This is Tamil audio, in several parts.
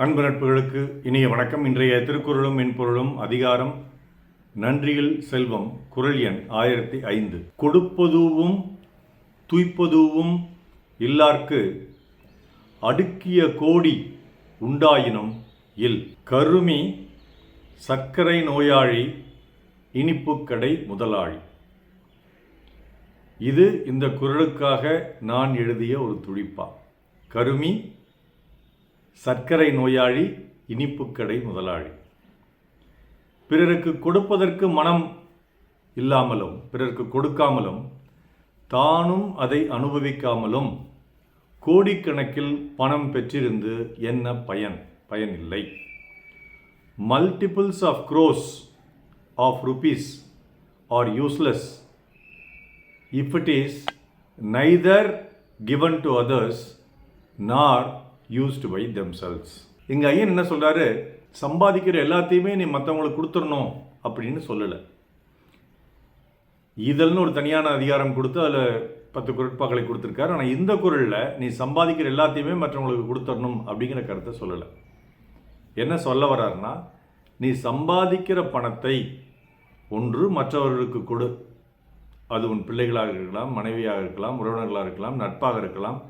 அன்பு நட்புகளுக்கு இனிய வணக்கம். இன்றைய திருக்குறளும் மென்பொருளும் அதிகாரம் நன்றியில் செல்வம். குரல் எண் ஆயிரத்தி ஐந்து. கொடுப்பதுவும் துய்ப்பதுவும் இல்லார்க்கு அடுக்கிய கோடி உண்டாயினும் இல். கருமி சர்க்கரை நோயாளி இனிப்புக்கடை முதலாளி. இது இந்த குரலுக்காக நான் எழுதிய ஒரு துடிப்பா. கருமி சர்க்கரை நோயாளி இனிப்புக்கடை முதலாளி. பிறருக்கு கொடுப்பதற்கு மனம் இல்லாமலும் பிறருக்கு கொடுக்காமலும் தானும் அதை அனுபவிக்காமலும் கோடிக்கணக்கில் பணம் பெற்றிருந்து என்ன பயன்? பயன் இல்லை. Multiples of crores of rupees are useless if it is neither given to others nor used by them themselves. எங்கள் ஐயன் என்ன சொல்கிறாரு சம்பாதிக்கிற எல்லாத்தையுமே நீ மற்றவங்களுக்கு கொடுத்துடணும் அப்படின்னு சொல்லலை. இதழ்னு ஒரு தனியான அதிகாரம் கொடுத்து அதில் பத்து குரட்பாக்களை கொடுத்துருக்காரு. ஆனால் இந்த குரலில் நீ சம்பாதிக்கிற எல்லாத்தையுமே மற்றவங்களுக்கு கொடுத்துடணும் அப்படிங்கிற கருத்தை சொல்லலை. என்ன சொல்ல வர்றாருன்னா நீ சம்பாதிக்கிற பணத்தை ஒன்று மற்றவர்களுக்கு கொடு. அது உன் பிள்ளைகளாக இருக்கலாம் மனைவியாக இருக்கலாம் உறவினர்களாக இருக்கலாம் நட்பாக இருக்கலாம்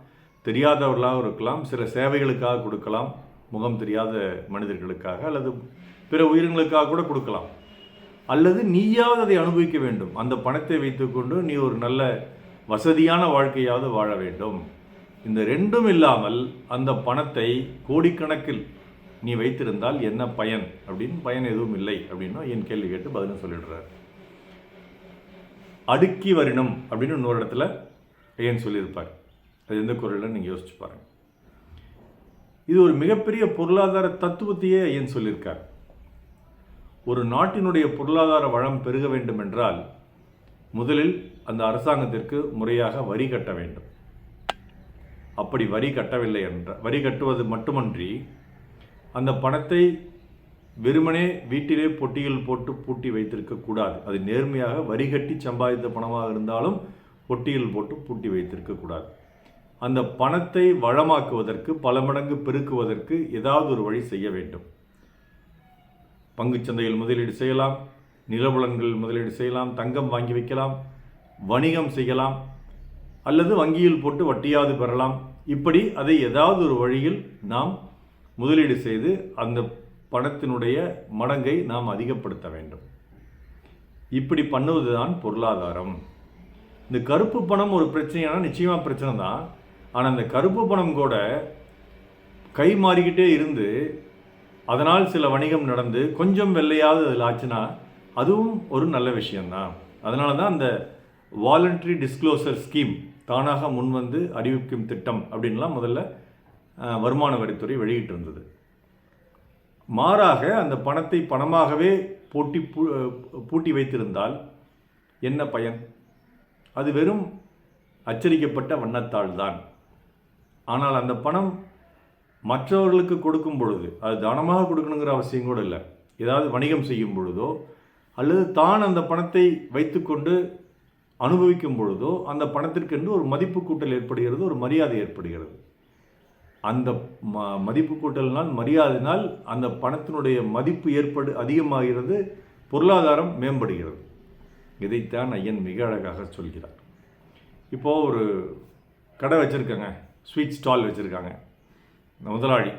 தெரியாதவர்களாகவும் இருக்கலாம் சில சேவைகளுக்காக கொடுக்கலாம் முகம் தெரியாத மனிதர்களுக்காக அல்லது பிற உயிரினங்களுக்காக கூட கொடுக்கலாம். அல்லது நீயாவது அதை அனுபவிக்க வேண்டும். அந்த பணத்தை வைத்துக்கொண்டு நீ ஒரு நல்ல வசதியான வாழ்க்கையாவது வாழ வேண்டும். இந்த ரெண்டும் இல்லாமல் அந்த பணத்தை கோடிக்கணக்கில் நீ வைத்திருந்தால் என்ன பயன்? அப்படின்னு பயன் எதுவும் இல்லை அப்படின்னா என் கேள்வி கேட்டு பதிலும் சொல்லிடுறார். அடுக்கி வரணும் அப்படின்னு இன்னொரு இடத்துல ஏன் சொல்லியிருப்பார்? அது எந்த குரலில் நீங்கள் யோசிச்சு பாருங்க. இது ஒரு மிகப்பெரிய பொருளாதார தத்துவத்தையே ஏன் சொல்லியிருக்கார். ஒரு நாட்டினுடைய பொருளாதார வளம் பெருக வேண்டும் என்றால் முதலில் அந்த அரசாங்கத்திற்கு முறையாக வரி கட்ட வேண்டும். அப்படி வரி கட்டவில்லை என்ற வரி கட்டுவது மட்டுமன்றி அந்த பணத்தை வெறுமனே வீட்டிலே பொட்டியில் போட்டு பூட்டி வைத்திருக்க கூடாது. அது நேர்மையாக வரிகட்டி சம்பாதித்த பணமாக இருந்தாலும் பொட்டியில் போட்டு பூட்டி வைத்திருக்க கூடாது. அந்த பணத்தை வளமாக்குவதற்கு பல மடங்கு பெருக்குவதற்கு ஏதாவது ஒரு வழி செய்ய வேண்டும். பங்குச்சந்தையில் முதலீடு செய்யலாம் நிலபுலன்களில் முதலீடு செய்யலாம் தங்கம் வாங்கி வைக்கலாம் வணிகம் செய்யலாம் அல்லது வங்கியில் போட்டு வட்டியாவது பெறலாம். இப்படி அதை ஏதாவது ஒரு வழியில் நாம் முதலீடு செய்து அந்த பணத்தினுடைய மடங்கை நாம் அதிகப்படுத்த வேண்டும். இப்படி பண்ணுவதுதான் பொருளாதாரம். இந்த கருப்பு பணம் ஒரு பிரச்சனையான நிச்சயமாக பிரச்சனை தான் ஆனால் இந்த கருப்பு பணம் கூட கை மாறிக்கிட்டே இருந்து அதனால் சில வணிகம் நடந்து கொஞ்சம் வெள்ளையாவது அதில் ஆச்சுன்னா அதுவும் ஒரு நல்ல விஷயந்தான் அதனால தான் அந்த வாலண்டரி டிஸ்க்ளோசர் ஸ்கீம் தானாக முன்வந்து அறிவிக்கும் திட்டம் அப்படின்லாம் முதல்ல வருமான வரித்துறை வெளியிட்டு இருந்தது மாறாக அந்த பணத்தை பணமாகவே போட்டி பூட்டி வைத்திருந்தால் என்ன பயன்? அது வெறும் அச்சரிக்கப்பட்ட வண்ணத்தாள் தான் ஆனால் அந்த பணம் மற்றவர்களுக்கு கொடுக்கும் பொழுது அது தானமாக கொடுக்கணுங்கிற அவசியம் கூட இல்லை. ஏதாவது வணிகம் செய்யும் பொழுதோ அல்லது தான் அந்த பணத்தை வைத்துக்கொண்டு அனுபவிக்கும் பொழுதோ அந்த பணத்திற்கென்று ஒரு மதிப்பு கூட்டல் ஏற்படுகிறது ஒரு மரியாதை ஏற்படுகிறது. அந்த ம மதிப்பு கூட்டலினால் மரியாதையினால் அந்த பணத்தினுடைய மதிப்பு ஏற்படு அதிகமாகிறது பொருளாதாரம் மேம்படுகிறது. இதைத்தான் ஐயன் மிக அழகாக சொல்கிறார். இப்போது ஒரு கடை வச்சுருக்கேங்க. ஸ்வீட் ஸ்டால் வச்சுருக்காங்க. முதலாளி.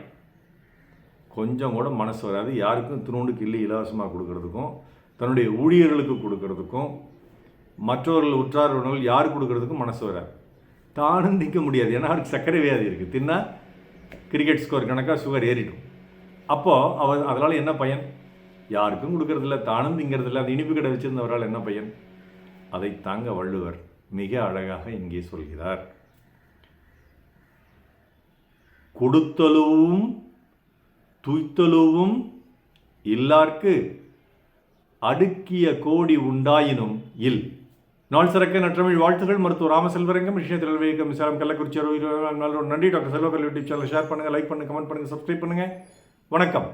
கொஞ்சம் கூட மனசு வராது. யாருக்கும் திருவண்டு கிள்ளி இலவசமாக கொடுக்கறதுக்கும் தன்னுடைய ஊழியர்களுக்கு கொடுக்கறதுக்கும் மற்றவர்கள் உற்றார் உணவுகள் யார் கொடுக்கறதுக்கும் மனசு வராது. தானும் நிற்க முடியாது. ஏன்னா அவருக்கு சர்க்கரை வியாதி இருக்குது தின்னா கிரிக்கெட் ஸ்கோர் கணக்காக சுகர் ஏறிடும். அப்போது அவர் அதனால் என்ன பயன்? யாருக்கும் கொடுக்கறதில்ல. தானும் திங்கிறதில்ல. அந்த இனிப்பு கடை வச்சிருந்தவரால் என்ன பயன்? அதை தாங்க வள்ளுவர் மிக அழகாக இங்கே சொல்கிறார். கொடுத்தலுவும் துய்த்தலுவும் இல்லார்க்கு அடுக்கிய கோடி உண்டாயினும் இல். நாள் சிறக்க நற்றமிழ் வாழ்த்துகள். மருத்துவ ராமசெல்வரங்கம் விஷயத்தில் விவேகம் விசாரம் கள்ளக்குறிச்சி நன்றி. Doctor Selva YouTube channel share பண்ணுங்கள் லைக் பண்ணுங்கள் கமெண்ட் பண்ணுங்கள் சப்ஸ்கிரைப் பண்ணுங்கள் வணக்கம்.